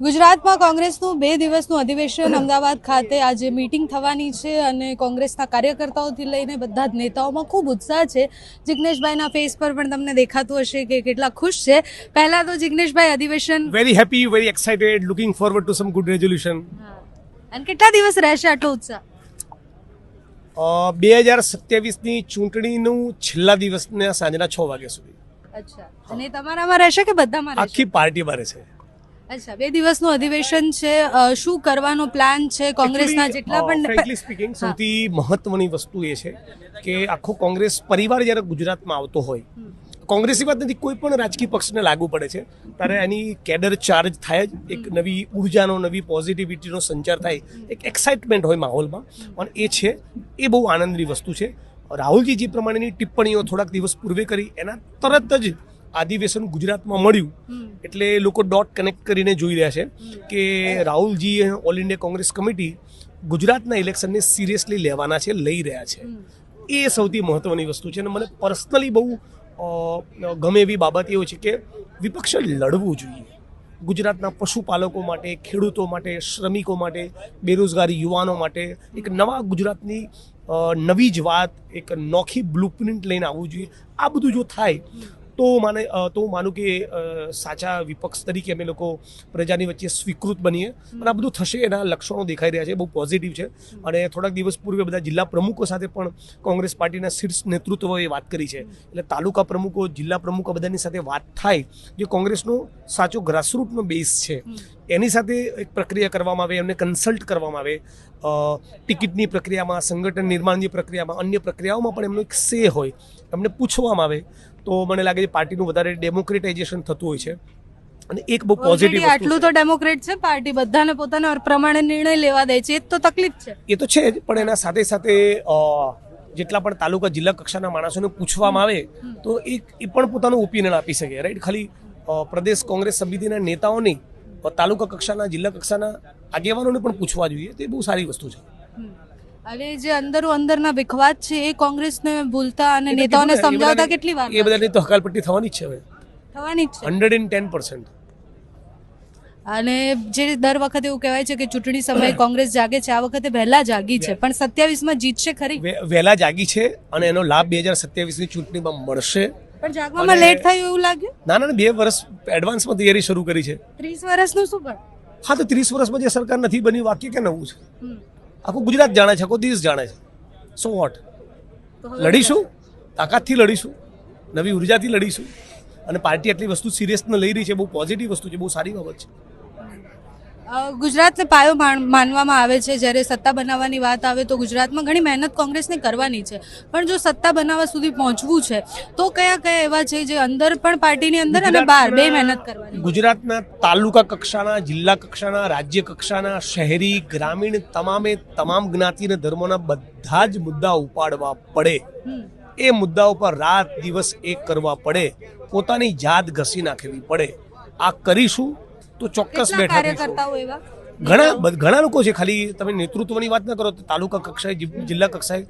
ગુજરાતમાં કોંગ્રેસનું બે દિવસનું અધિવેશન અમદાવાદ ખાતે આજે મીટિંગ થવાની છે અને કોંગ્રેસના કાર્યકર્તાઓથી લઈને બધા જ નેતાઓમાં ખૂબ ઉત્સાહ છે. જિગ્નેશભાઈના ફેસ પર પણ તમને દેખાતું હશે કે કેટલા ખુશ છે. પહેલા તો જિગ્નેશભાઈ અધિવેશન? Very happy very excited looking forward to some good resolution અને કેટલા દિવસ રહેશે આટલો ઉત્સાહ? બે હજાર સત્યાવીસની ચૂંટણીનું છેલ્લા દિવસને સાંજના છ વાગ્યા સુધી. અચ્છા. અને તમારામાં રહેશે કે બધામાં આખી પાર્ટી રહેશે. છે અચ્છા બે દિવસનું અધિવેશન છે. શું કરવાનો પ્લાન છે? કોંગ્રેસના જેટલા ફ્રેન્કલી પણ સ્પીકિંગ સૌથી મહત્વની વસ્તુ એ છે કે આખો કોંગ્રેસ પરિવાર જ્યારે ગુજરાતમાં આવતો હોય કોંગ્રેસની વાત નથી કોઈ પણ રાજકીય પક્ષને લાગુ પડે છે. ત્યારે એની કેડર ચાર્જ થાય જ એક નવી ઉર્જાનો નવી પોઝિટિવિટીનો સંચાર થાય એક એક્સાઇટમેન્ટ હોય માહોલમાં. અને એ છે એ બહુ આનંદની વસ્તુ છે. રાહુલજી જે પ્રમાણેની ટિપ્પણીઓ થોડાક દિવસ પૂર્વે કરી એના તરત જ અધિવેશન ગુજરાતમાં મળ્યું. એટલે લોકો ડોટ કનેક્ટ કરીને જોઈ રહ્યા છે કે Rahulji all India Congress committee ગુજરાતના ઇલેક્શનને સિરિયસલી લેવાના છે લઈ રહ્યા છે. એ સૌથી મહત્વની વસ્તુ છે અને મને પર્સનલી બહુ ગમે એવી બાબત એવું છે કે વિપક્ષે લડવું જોઈએ. ગુજરાતના પશુપાલકો માટે ખેડૂતો માટે શ્રમિકો માટે બેરોજગારી યુવાનો માટે એક નવા ગુજરાતની નવી જ વાત એક નોખી બ્લુપ્રિન્ટ લઈને આવવું જોઈએ. આ બધું જો થાય તો માને તો હું માનું કે સાચા વિપક્ષ તરીકે અમે લોકો પ્રજાની વચ્ચે સ્વીકૃત બનીએ. અને આ બધું થશે એના લક્ષણો દેખાઈ રહ્યા છે બહુ પોઝિટિવ છે. અને થોડાક દિવસ પૂર્વે બધા જિલ્લા પ્રમુખો સાથે પણ કોંગ્રેસ પાર્ટીના શીર્ષ નેતૃત્વએ વાત કરી છે. એટલે તાલુકા પ્રમુખો જિલ્લા પ્રમુખો બધાની સાથે વાત થાય જે કોંગ્રેસનો સાચો ગ્રાસરૂટનો બેઝ છે. એની સાથે એક પ્રક્રિયા કરવામાં આવે એમને કન્સલ્ટ કરવામાં આવે. ટિકિટની પ્રક્રિયામાં સંગઠન નિર્માણની પ્રક્રિયામાં અન્ય પ્રક્રિયાઓમાં પણ એમનો એક સે હોય. એમને પૂછવામાં આવે. તો મને લાગે છે પાર્ટીનું વધારે ડેમોક્રેટાઇઝેશન થતું હોય છે. અને એક બહુ પોઝિટિવ આટલું તો ડેમોક્રેટ છે પાર્ટી બધાને પોતાના પ્રમાણે નિર્ણય લેવા દે છે એ તો તકલીફ છે. એ તો છે જ પણ એના સાથે સાથે જેટલા પણ તાલુકા જિલ્લા કક્ષાના માણસોને પૂછવામાં આવે તો એ એ પણ પોતાનું ઓપિનિયન આપી શકે રાઈટ ખાલી પ્રદેશ કોંગ્રેસ સમિતિના નહીં તાલુકા કક્ષાના જિલ્લા કક્ષાના આગેવાનોને પણ પૂછવા જોઈએ તો એ બહુ સારી વસ્તુ છે. અને જે અંદરો અંદરના વિખવાદ છે એ કોંગ્રેસને ભૂલતા અને નેતાઓને સમજાવતા કેટલી વાર એ બધાની તો હકાલપટ્ટી થવાની જ છે હવે. થવાની જ છે. હંડ્રેડ એન્ડ ટેન પર્સન્ટ અને જે દર વખતે એવું કહેવાય છે કે ચૂંટણી સમયે કોંગ્રેસ જાગે છે આ વખતે વહેલા જાગી છે. પણ સત્યાવીસમાં જીતશે ખરી? વહેલા જાગી છે અને એનો લાભ બે હજાર સત્યાવીસની ચૂંટણીમાં મળશે. પણ જાગવામાં લેટ થયું એવું લાગ્યું? ના ના બે વર્ષ એડવાન્સમાં તૈયારી શરૂ કરી છે. ત્રીસ વર્ષનું શું પણ? હા તો ત્રીસ વર્ષમાં જે સરકાર નથી બની વાક્ય કે નવું છે. આખું ગુજરાત જાણે છે આખો દેશ જાણે છે. સો વોટ લડીશું તાકાતથી લડીશું નવી ઉર્જાથી લડીશું. અને પાર્ટી આટલી વસ્તુ સિરિયસને લઈ રહી છે બહુ પોઝિટિવ વસ્તુ છે બહુ સારી બાબત છે. ગુજરાતને પાયો માનવામાં આવે છે. જ્યારે સત્તા બનાવવાની વાત આવે તો ગુજરાતમાં ઘણી મહેનત કોંગ્રેસને કરવાની છે. પણ જો સત્તા બનાવવા સુધી પહોંચવું છે તો કયા કયા એવા છે જે અંદર પણ પાર્ટીની અંદર અને બહાર બે મહેનત કરવાની? ગુજરાતના તાલુકા કક્ષાના જિલ્લા કક્ષાના રાજ્ય કક્ષાના શહેરી ગ્રામીણ તમામે તમામ જ્ઞાતિ અને ધર્મોના બધા જ મુદ્દા ઉપાડવા પડે. એ મુદ્દાઓ પર રાત દિવસ એક કરવા પડે. પોતાની જાત ઘસી નાખવી પડે. આ કરીશું તો ચોક્કસ બેઠા કાર્યકર્તાઓ એવા? ઘણા ઘણા લોકો છે. ખાલી તમે નેતૃત્વની વાત ના કરો તો તાલુકા કક્ષાએ જિલ્લા કક્ષાએ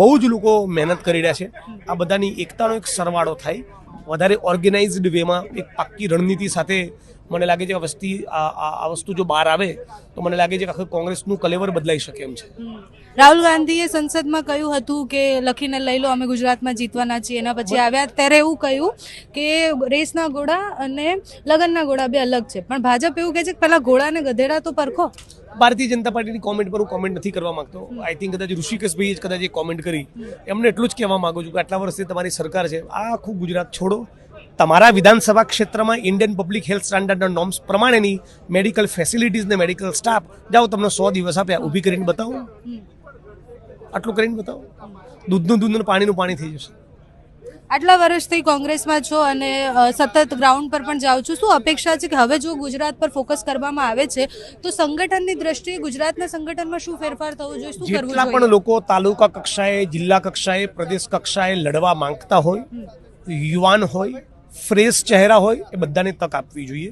બહુ જ લોકો મહેનત કરી રહ્યા છે. આ બધાની એકતાનો એક સરવાળો થાય. વધારે ઓર્ગેનાઇઝડ વેમાં એક પાક્કી રણનીતિ સાથે મને લાગે છે આ વસ્તી આ વસ્તુ જો બહાર આવે તો મને લાગે છે કે આખું કોંગ્રેસનું કલેવર બદલાઈ શકે એમ છે. રાહુલ ગાંધીએ સંસદમાં કહ્યું હતું કે લખીને લઈ લો અમે ગુજરાતમાં જીતવાના છીએ. એના પછી આવ્યા ત્યારે એવું કહ્યું કે રેસના ઘોડા અને લગનના ઘોડા બે અલગ છે. પણ ભાજપ એવું કહે છે કે પહેલાં ઘોડા અને ગધેડા તો પરખો. ભારતીય જનતા પાર્ટીની કોમેન્ટ પર હું કોમેન્ટ નથી કરવા માંગતો. આઈ થિંક કદાચ ઋષિકેશભાઈએ જ કદાચ એ કોમેન્ટ કરી. એમને એટલું જ કહેવા માંગુ છું કે આટલા વર્ષથી તમારી સરકાર છે. આ આખું ગુજરાત છોડો. તમારા વિધાનસભા ક્ષેત્રમાં ઇન્ડિયન પબ્લિક હેલ્થ સ્ટાન્ડર્ડના નોર્મ્સ પ્રમાણેની મેડિકલ ફેસિલિટીઝ ને મેડિકલ સ્ટાફ જાઓ તમને સો દિવસ આપ્યા. ઊભી કરીને બતાવો. આટલું કરીને બતાવો. દૂધનું દૂધનું પાણીનું પાણી થઈ જશે. આટલા વર્ષથી કોંગ્રેસમાં છો અને સતત ગ્રાઉન્ડ પર પણ જાઉં છું. શું અપેક્ષા છે કે હવે જો ગુજરાત પર ફોકસ કરવામાં આવે છે તો સંગઠનની દ્રષ્ટિએ ગુજરાતના સંગઠનમાં શું ફેરફાર થવો જોઈએ? શું કરવું જોઈએ પણ લોકો તાલુકા કક્ષાએ જિલ્લા કક્ષાએ પ્રદેશ કક્ષાએ લડવા માંગતા હોય યુવાન હોય ફ્રેશ ચહેરા હોય એ બધાને તક આપવી જોઈએ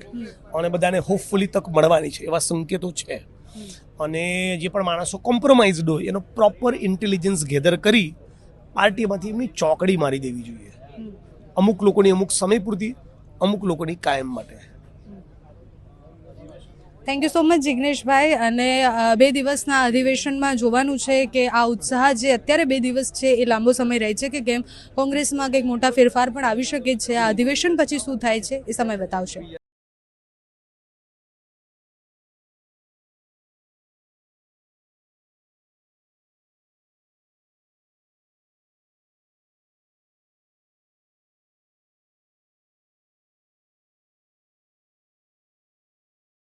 અને બધાને હોપફુલી તક મળવાની છે એવા સંકેતો છે. અને જે પણ માણસો કોમ્પ્રોમાઇઝડ હોય એનો પ્રોપર ઇન્ટેલિજન્સ ગેધર કરી પાર્ટીમાંથી એમની ચોકડી મારી દેવી જોઈએ. અમુક લોકોની અમુક સમય પૂરતી અમુક લોકોની કાયમ માટે. થેન્ક યુ સો મચ જિગ્નેશભાઈ અને બે દિવસના અધિવેશનમાં જોવાનું છે કે આ ઉત્સાહ જે અત્યારે બે દિવસ છે એ લાંબો સમય રહે છે કે કેમ? કોંગ્રેસમાં કંઈક મોટા ફેરફાર પણ આવી શકે છે. આ અધિવેશન પછી શું થાય છે એ સમય બતાવશે.